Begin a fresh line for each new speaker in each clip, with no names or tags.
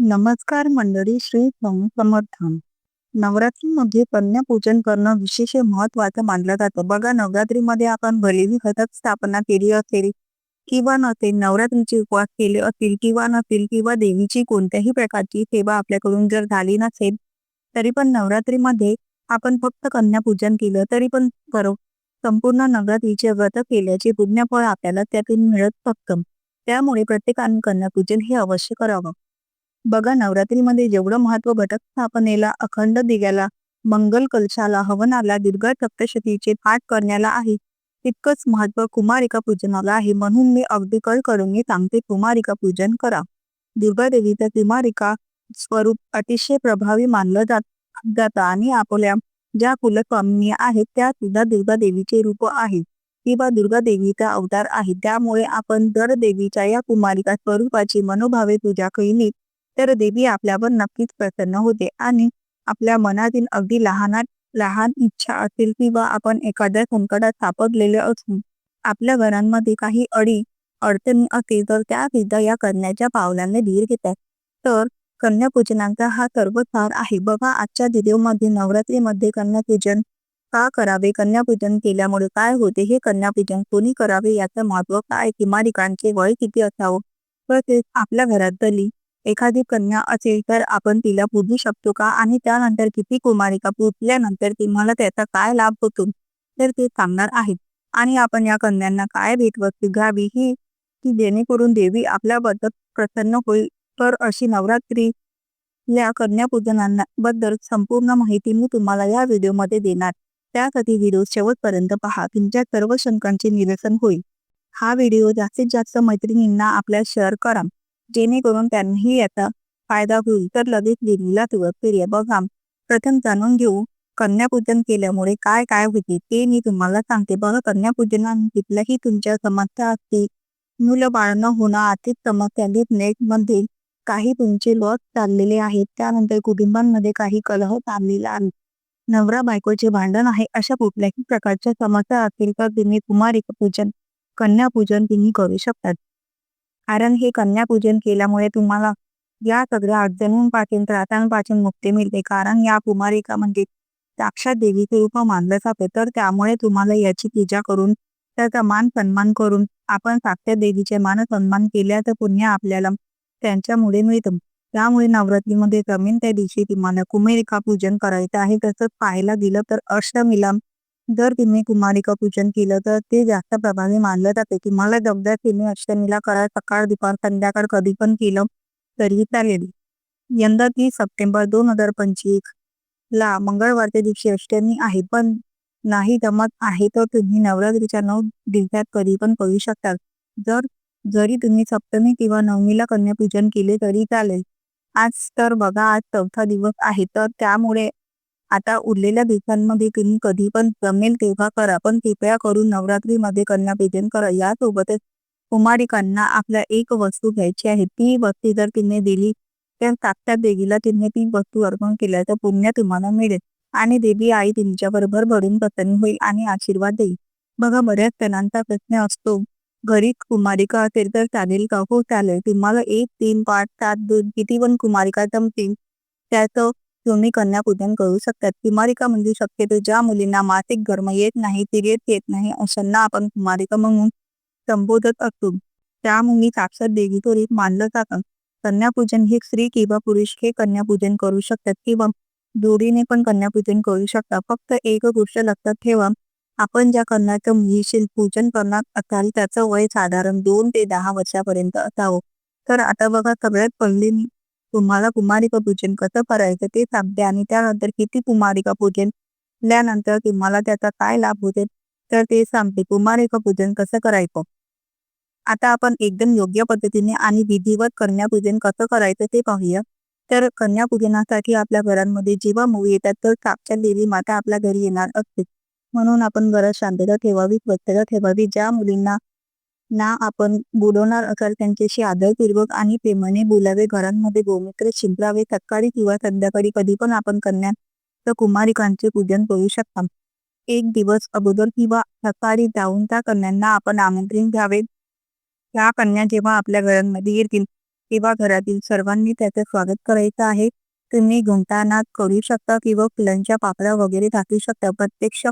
नमस्कार मंडळी श्री समर्थन. समर्थ नवरात्रीमध्ये कन्या पूजन करणं विशेष महत्वाचं मानलं जातं. बघा नवरात्रीमध्ये आपण भलेही घटक स्थापना केली असेल किंवा नसेल नवरात्रीचे उपवास केले असतील किंवा नसेल किंवा देवीची कोणत्याही प्रकारची सेवा आपल्याकडून जर झाली नसेल तरी पण नवरात्रीमध्ये आपण फक्त कन्यापूजन केलं तरी पण बरो संपूर्ण नवरात्रीचे व्रत केल्याचे पुण्यफळ आपल्याला त्यातून मिळत फक्त त्यामुळे प्रत्येकाने कन्यापूजन हे अवश्य करावं. बघा नवरात्रीमध्ये जेवढं महत्त्व घटक स्थापनेला अखंड दिव्याला मंगल कलशाला हवनाला दीर्घ सप्तशतीचे पाठ करण्याला आहे तितकंच महत्त्व कुमारिका पूजनाला आहे म्हणून मी अगदी कळ करून सांगते कुमारिका पूजन करा. दुर्गा देवीचा कुमारिका स्वरूप अतिशय प्रभावी मानलं जात जातं आणि आपल्या ज्या कुलस्वामिनी आहेत त्या सुद्धा दुर्गा देवीचे रूप आहे किंवा दुर्गा देवीचा अवतार आहे त्यामुळे आपण दर देवीच्या या कुमारिका स्वरूपाची मनोभावे पूजा केली तर देवी आपल्यावर नक्कीच प्रसन्न होते आणि आपल्या मनातील अगदी लहानात लहान इच्छा असेल किंवा आपण एखाद्या संकटात सापडलेले असून आपल्या घरांमध्ये काही अडी अडचणी असेल तर त्या सुद्धा या कन्याच्या पावलांनी धीर घेतात. तर कन्यापूजनाचा हा सर्व सार आहे. बघा आजच्या व्हिडिओमध्ये नवरात्रीमध्ये कन्यापूजन का करावे? कन्यापूजन केल्यामुळे काय होते? हे कन्यापूजन कोणी करावे? याचं महत्त्व काय? किमारिकांचे वय किती असावं? तसेच आपल्या घरातली एखादी कन्या असेल तर आपण तिला पूजू शकतो का? आणि त्यानंतर किती कुमारिका पुजल्यानंतर तुम्हाला त्याचा काय लाभ होतो? तर ते सांगणार आहेत. आणि आपण या कन्यांना काय भेटवस्तू घ्यावी ही की जेणेकरून देवी आपल्याबद्दल प्रसन्न होईल. तर अशी नवरात्री या कन्यापूजनांबद्दल संपूर्ण माहिती मी तुम्हाला या व्हिडिओमध्ये देणार. त्यासाठी व्हिडिओ शेवटपर्यंत पहा. तुमच्या सर्व शंकांचे निरसन होईल. हा व्हिडिओ जास्तीत जास्त मैत्रिणींना आपल्या शेअर करा. जेणेकरून त्यांनाही याचा फायदा होईल. तर लगेच देवीला सुरुवात करूया. बघा प्रथम जाणून घेऊ कन्यापूजन केल्यामुळे काय काय होते ते मी तुम्हाला सांगते. बघा कन्यापूजना तिथल्याही तुमच्या समस्या असतील. मुलं बाळांना न होणं आर्थिक समस्या नेटमध्ये काही तुमचे लॉस चाललेले आहेत. त्यानंतर कुटुंबांमध्ये काही कलह चाललेला आहे. नवरा बायकोचे भांडण आहे. अशा कुठल्याही प्रकारच्या समस्या असतील तर तुम्ही कुमारिक पूजन कन्यापूजन तुम्ही करू शकतात कारण हे कन्यापूजन केल्यामुळे तुम्हाला या सगळ्या अडचणींपासून त्रासांपासून मुक्ती मिळते. कारण या कुमारिका म्हणजे साक्षात देवीचे रूप मानलं जाते. तर त्यामुळे तुम्हाला याची पूजा करून त्याचा मान सन्मान करून आपण साक्षात देवीचे मान सन्मान केल्याचं पुण्य आपल्याला त्यांच्यामुळे मिळतं. त्यामुळे नवरात्रीमध्ये जमीन त्या दिवशी तुम्हाला कुमेरिका पूजन करायचं आहे. तसंच पाहायला गेलं तर अष्टमीला जर तुम्ही कुमारिका पूजन केलं तर ते जास्त प्रभावी मानलं जाते. तुम्हाला जगदा तुम्ही अष्टमीला करा सकाळ दुपार संध्याकाळ कधी पण केलं तरी चालेल. यंदा तीस सप्टेंबर दोन हजार पंचवीस ला मंगळवारच्या दिवशी अष्टमी आहे. पण नाही जमत आहे तर तुम्ही नवरात्रीच्या नऊ दिवसात कधी पण करू शकता. जर जरी तुम्ही सप्तमी किंवा नवमीला कन्यापूजन केले तरी चालेल. आज तर बघा आज चौथा दिवस आहे. तर त्यामुळे आता उरलेल्या दिवसांमध्ये तुम्ही कधी पण जमेल तेव्हा करा पण कृपया करून नवरात्रीमध्ये कन्या पूजन करा. यासोबतच कुमारिकांना आपल्या एक वस्तू घ्यायची आहे. ती वस्तू जर तिने दिली तर साक्षात देवीला तिने ती वस्तू अर्पण केल्याचं पुण्य तुम्हाला मिळेल. आणि देवी आई तुमच्याबरोबर भरून प्रसन्न होईल आणि आशीर्वाद देईल. बघा बऱ्याच जणांचा प्रश्न असतो घरी कुमारिका असेल तर चालेल का? हो चालेल. तुम्हाला एक तीन पाच सात दोन किती पण कुमारिका जमतील त्याचं तुम्ही कन्यापूजन करू शकतात. कुमारिका म्हणजे शक्यतो ज्या मुलींना मासिक धर्म येत नाही तिरेत येत नाही अशांना आपण कुमारिका म्हणून संबोधत असतो. त्यामुळे साक्षात देवीचं एक मानलं जातं. कन्यापूजन हे स्त्री किंवा पुरुष हे कन्यापूजन करू शकतात किंवा जोडीने पण कन्यापूजन करू शकतात. फक्त एक गोष्ट लक्षात ठेवा आपण ज्या कन्याचं मुलीशी पूजन करणार असाल त्याचं वय साधारण दोन ते दहा वर्षापर्यंत असावं. तर आता बघा सगळ्यात पहिली तुम्हाला कुमारिका पूजन कसं करायचं ते सांगते आणि त्यानंतर किती कुमारिका पूजन त्यानंतर तुम्हाला त्याचा काय लाभ होते तर ते सांगते. कुमारिका पूजन कसं करायचं? आता आपण एकदम योग्य पद्धतीने आणि विधिवत कन्यापूजन कसं करायचं ते पाहूया. तर कन्यापूजनासाठी आपल्या घरांमध्ये जेव्हा मुली येतात तर साक्षात देवी माता आपल्या घरी येणार असते. म्हणून आपण घरात शांतता ठेवावी स्वच्छता ठेवावी. ज्या मुलींना ना आपण बुडवणार असाल त्यांच्याशी आदरपूर्वक आणि प्रेमाने बोलावे घरांमध्ये गोमित्र शिंपरावे सकाळी किंवा संध्याकाळी कधी पण आपण कन्या तर कुमारिकांचे पूजन करू शकता. एक दिवस अगोदर किंवा सकाळी जाऊन त्या कन्यांना आपण आमंत्रण घ्यावे त्या कन्या जेव्हा आपल्या घरांमध्ये येतील तेव्हा घरातील सर्वांनी त्याचं स्वागत करायचं आहे. तुम्ही घंटानाद करू शकता किंवा फुलांच्या पापड्या वगैरे टाकू शकता. प्रत्यक्ष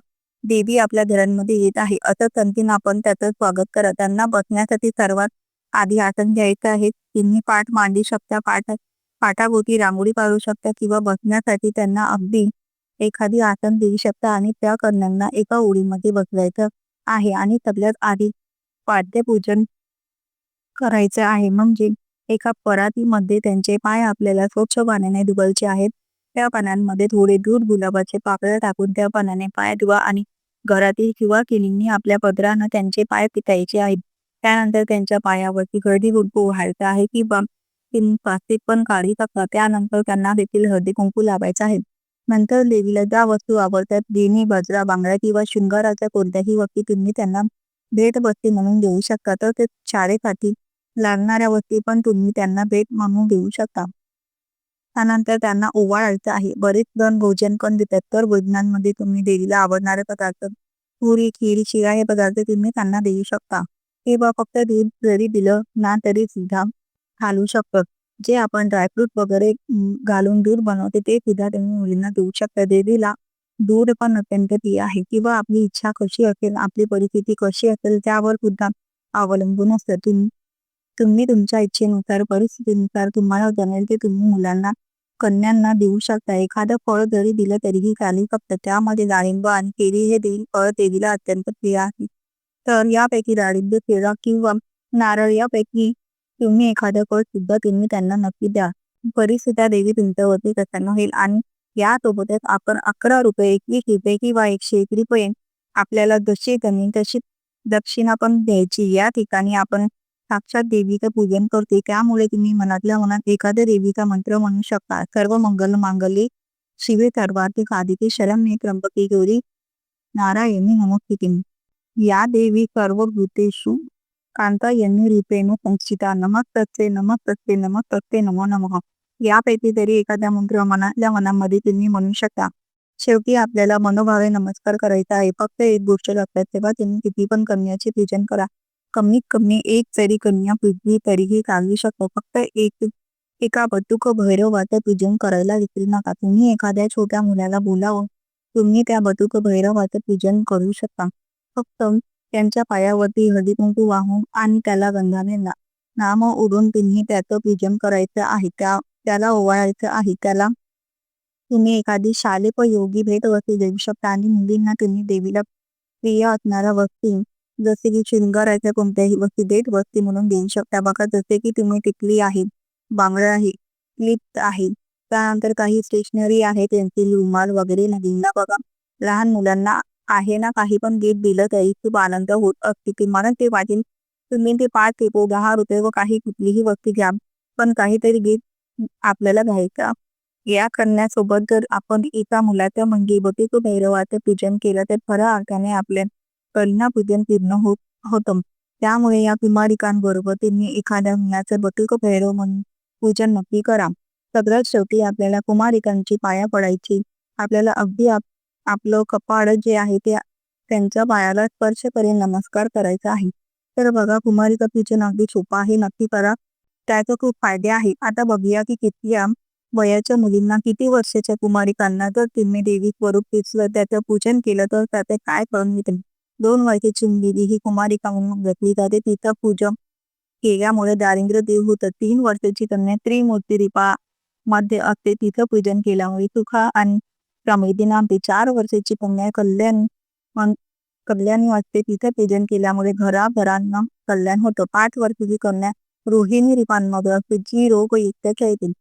देवी आपल्या घरांमध्ये येत आहे. असं संतीन आपण त्याचं स्वागत करा. त्यांना बसण्यासाठी सर्वात आधी आसन घ्यायचं आहे. तिन्ही पाठ मांडी शकता. पाठ पाठाभोवती रांगोळी पाळू शकता किंवा बसण्यासाठी त्यांना अगदी एखादी आसन देऊ शकता आणि त्या कन्यांना एका ओळीमध्ये बसवायचं आहे आणि सगळ्यात आधी पाद्यपूजन करायचं आहे. म्हणजे एका परातीमध्ये त्यांचे पाय आपल्याला स्वच्छ पाण्याने धुवायचे आहेत. त्या पानांमध्ये थोडे दूध गुलाबाचे पाकळ्या टाकून त्या पाण्याने पाय धुवा आणि घरातील किंवा किलींनी आपल्या पदरानं त्यांचे पाय पितायचे आहेत. त्यानंतर त्यांच्या पायावरती हळदी कुंकू व्हायचं आहे किंवा तीन पास्तिक पण काढी टाकतात त्यानंतर त्यांना देखील हळदी कुंकू लावायचा आहे. नंतर देवीला ज्या वस्तू आवडतात देणी बाजरा बांगडा किंवा शृंगाराच्या कोणत्याही वस्तू तुम्ही त्यांना भेट बस्ती म्हणून देऊ शकता. तर ते शाळेसाठी लागणाऱ्या वस्ती पण तुम्ही त्यांना भेट म्हणून देऊ शकता. त्यानंतर त्यांना ओवाळायचं आहे. बरेच जण भोजन पण देतात. तर भोजनांमध्ये तुम्ही देवीला आवडणारे पदार्थ पुरी खीर शिरा हे पदार्थ तुम्ही त्यांना देऊ शकता. किंवा फक्त दूध जरी दिलं ना तरी सुद्धा घालू शकतात. जे आपण ड्रायफ्रूट वगैरे घालून दूध बनवते ते सुद्धा तुम्ही मुलींना देऊ शकता. देवीला दूध पण अत्यंत प्रिय आहे. किंवा आपली इच्छा कशी असेल आपली परिस्थिती कशी असेल त्यावर सुद्धा अवलंबून असतं. तुम्ही तुम्ही तुमच्या इच्छेनुसार परिस्थितीनुसार तुम्हाला जमेल ते तुम्ही मुलांना कन्यांना देऊ शकता. एखादं फळ जरी दिलं तरीही चालेल फक्त त्यामध्ये डाळिंब आणि केळी हे देईल. फळ देवीला अत्यंत प्रिय आहे. तर यापैकी डाळिंब केळा किंवा नारळ यापैकी तुम्ही एखादं फळ सुद्धा तुम्ही त्यांना नक्की द्या. परिस्थित्या देवी तुमच्यावरती प्रसन्न होईल आणि यासोबतच आपण अकरा रुपये एकवीस रुपये किंवा एकशे एक रुपये आपल्याला जशी कमी तशी दक्षिणा पण द्यायची. या ठिकाणी आपण साक्षात देवीचं पूजन करते. त्यामुळे तुम्ही मनातल्या मनात एखाद्या देवीचा मंत्र म्हणू शकता. सर्व मंगल मांगल्ये शिवे सर्वार्थिक आदिती शरण्ये त्र्यंबके गौरी नारायणी नमस्ते या देवी सर्व भूतेषु कांता यांनी रिपेनो नमक नमस्तस्ते नमक नमस्तस्ते नमो नमः. यापैकी तरी एखाद्या मंत्र मनातल्या मनामध्ये तुम्ही म्हणू शकता शेवटी आपल्याला मनोभावे नमस्कार करायचा आहे. फक्त एक गोष्ट लक्षात तेव्हा तुम्ही किती पण करण्याचे पूजन करा. कमीत कमी एक तरी कन्या पिढी तरीही चालू शकतो. फक्त एक एका बटुक भैरवाचं पूजन करायला विसरू नका. तुम्ही एखाद्या छोट्या मुलाला बोलावं तुम्ही त्या बटुक भैरवाचं पूजन करू शकता. फक्त त्यांच्या पायावरती हळदीकुंकू वाहून आणि त्याला गंधाने नाम उडून तुम्ही त्याचं पूजन करायचं आहे. त्या त्याला ओवाळायचं आहे. त्याला तुम्ही एखादी शालेपयोगी भेट वस्तू देऊ शकता आणि मुलींना तुम्ही देवीला प्रिय असणाऱ्या वस्तू जसे की शिंगाराच्या कोणत्याही वस्ती देत वस्ती म्हणून देऊ शकता. बघा जसे की तुम्ही टिकली आहे बांगड्या आहे क्लिप आहे. त्यानंतर काही स्टेशनरी आहे त्यांची रुमाल वगैरे नदींना बघा. लहान मुलांना आहे ना काही पण गिफ्ट दिलं तरी खूप आनंद होत असते. तुम्हाला ते वाटेल तुम्ही ते पाच पेपो दहा रुपये व काही कुठलीही वस्तू घ्या. पण काहीतरी गिफ्ट आपल्याला घ्यायचा. या करण्यासोबत जर आपण एका मुलाचं म्हणजे बटीक भैरवाचं पूजन केलं तर खऱ्या अर्थाने आपल्या करीना पूजन पूर्ण होत होतं. त्यामुळे या कुमारिकांबरोबर त्यांनी एखाद्या मुलाचं बटुक भैरव म्हणून पूजन नक्की करा. सगळ्यात शेवटी आपल्याला कुमारिकांची पाया पडायची. आपल्याला अगदी आपलं कपाळ जे आहे ते त्यांच्या पायाला स्पर्श करून नमस्कार करायचा आहे. तर बघा कुमारिका पूजन अगदी सोपं आहे. नक्की करा. त्याचे खूप फायदे आहे. आता बघूया की किती वयाच्या मुलींना किती वर्षाच्या कुमारिकांना जर तुम्ही देवी स्वरूप दिसलं त्याचं पूजन केलं तर त्याचे काय फळ मिळते दोन वर्षाची मुलगी ही कुमारिका म्हणून घेतली जाते. तिचा पूजन केल्यामुळे दारिंद्र देव होतं. तीन वर्षाची कन्या त्रिमूर्ती रिपा मध्ये असते. तिथं पूजन केल्यामुळे सुखा आणि समृद्धी नामते चार वर्षाची कन्या कल्याण कल्याणी वाटते. तिथं पूजन केल्यामुळे घराघरांना कल्याण होतं. पाच वर्षाची कन्या रोहिणी रिपांमध्ये असते जी रोग युक्त्याच्या येतील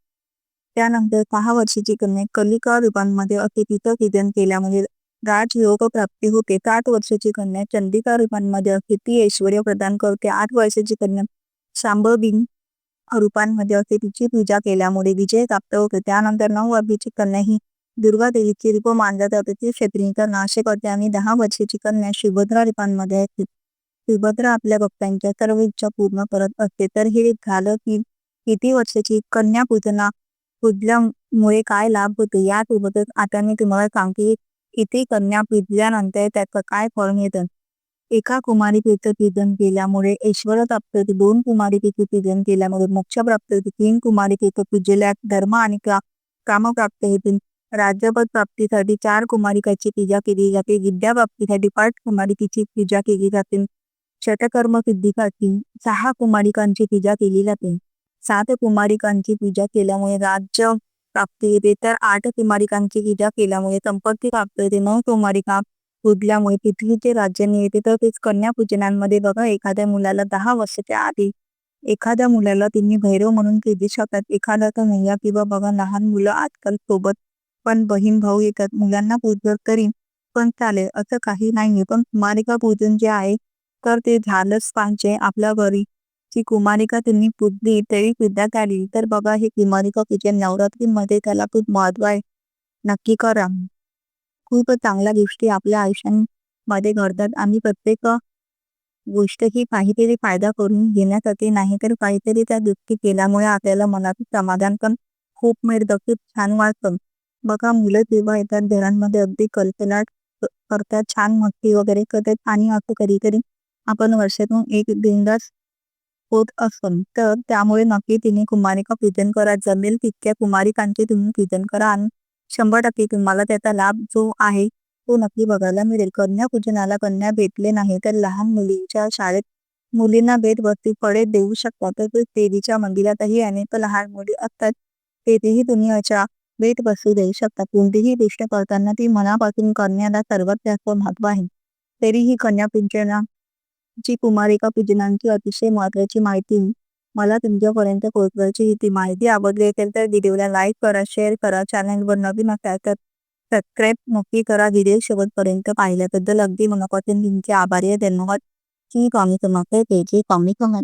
त्यानंतर सहा वर्षाची कन्या कलिका रूपांमध्ये असते. तिचं पूजन केल्यामुळे योग प्राप्ती होते. सात वर्षाची कन्या चंडिका रूपांमध्ये असते ती ऐश्वर प्रदान करते. आठ वर्षाची कन्या शांभबिन रूपांमध्ये असते तिची पूजा केल्यामुळे विजय प्राप्त होते. त्यानंतर नऊ वर्षाची कन्या ही दुर्गा देवीची रूप मानल्या जाते. ती क्षेत्रीचा नाश करते आणि दहा वर्षाची कन्या सुभद्रा रूपांमध्ये असते सुभद्रा आपल्या भक्तांच्या सर्व इच्छा पूर्ण करत असते. तर हे झालं की किती वर्षाची कन्या पूजना पूजल्यामुळे काय लाभ होतो? यासोबतच आता मी तुम्हाला सांगते किती कन्या पिजल्यानंतर त्याचं काय फळ मिळतं? एका कुमारी कुमारिकेचं पूजन केल्यामुळे ऐश्वर प्राप्त दोन दोन कुमारिकेचे पूजन केल्यामुळे मोक्ष प्राप्त होते तीन कुमारिकेचं पूजल्यास धर्म आणि काम प्राप्त होतील राज्यपद प्राप्तीसाठी चार कुमारिकाची पूजा केली जाते. विद्या प्राप्तीसाठी पाच कुमारिकेची पूजा केली जाते. शतकर्म सिद्धीसाठी सहा कुमारिकांची पूजा केली जाते. सात कुमारिकांची पूजा केल्यामुळे राज्य प्राप्ती येते तर आठ कुमारिकांची इजा केल्यामुळे संपत्ती प्राप्त होते नऊ कुमारिका पूजल्यामुळे पृथ्वीचे राज्य येते तर तेच कन्या पूजनांमध्ये बघा एखाद्या मुलाला दहा वर्षाच्या आधी एखाद्या मुलाला त्यांनी भैरव म्हणून पूजू शकतात. एखादा तर नैया किंवा बघा लहान मुलं आजकाल सोबत पण बहीण भाऊ येतात. मुलांना पूजलं तरी पण चालेल असं काही नाहीये. पण कुमारिका पूजन जे आहे तर ते झालंच पाहिजे. आपल्या घरी ती कुमारिका त्यांनी पुजली तरी सुद्धा झाली तर बघा हे कुमारिका पूजन नवरात्रीमध्ये त्याला खूप महत्त्व आहे. नक्की करा. खूप चांगल्या गोष्टी आपल्या आयुष्यामध्ये घडतात. आणि प्रत्येक गोष्ट ही काहीतरी फायदा करून घेण्यासाठी नाही तर काहीतरी त्या गोष्टी केल्यामुळे आपल्याला मनात समाधान पण खूप मिळतं. खूप छान वाटतं. बघा मुलं जेव्हा येतात घरांमध्ये अगदी कल्पना करतात छान मस्ती वगैरे करतात आणि असं कधीतरी आपण वर्षातून एक बिंदास होत असून तर त्यामुळे नक्की तिने कुमारिका पूजन करा जमेल. तितक्या कुमारिकांचे तुम्ही पूजन करा आणि शंभर टक्के तुम्हाला त्याचा लाभ जो आहे तो नक्की बघायला मिळेल. कन्या पूजनाला कन्या भेटले नाही तर लहान मुलींच्या शाळेत मुलींना भेट वरती फळे देऊ शकतात. तर देवीच्या मंदिरातही अनेक लहान मुली असतात. तेथेही तुम्ही अशा भेटवस्तू देऊ शकता. कोणतीही गोष्ट करताना ती मनापासून करण्याला सर्वात जास्त महत्त्व आहे. तरीही कन्या पूजना जी कुमारिका पूजनांची अतिशय महत्वाची माहिती मला तुमच्यापर्यंत पोहोचवायची ही ती माहिती आवडली असेल तर व्हिडिओला लाईक करा शेअर करा चॅनलवर नवीन असाल तर सबस्क्राईब नक्की करा. व्हिडिओ शेवटपर्यंत पाहिल्याबद्दल अगदी मनापासून तुमचे आभारी आहे. धन्यवाद. की कमी कमाके त्याची कमी कमी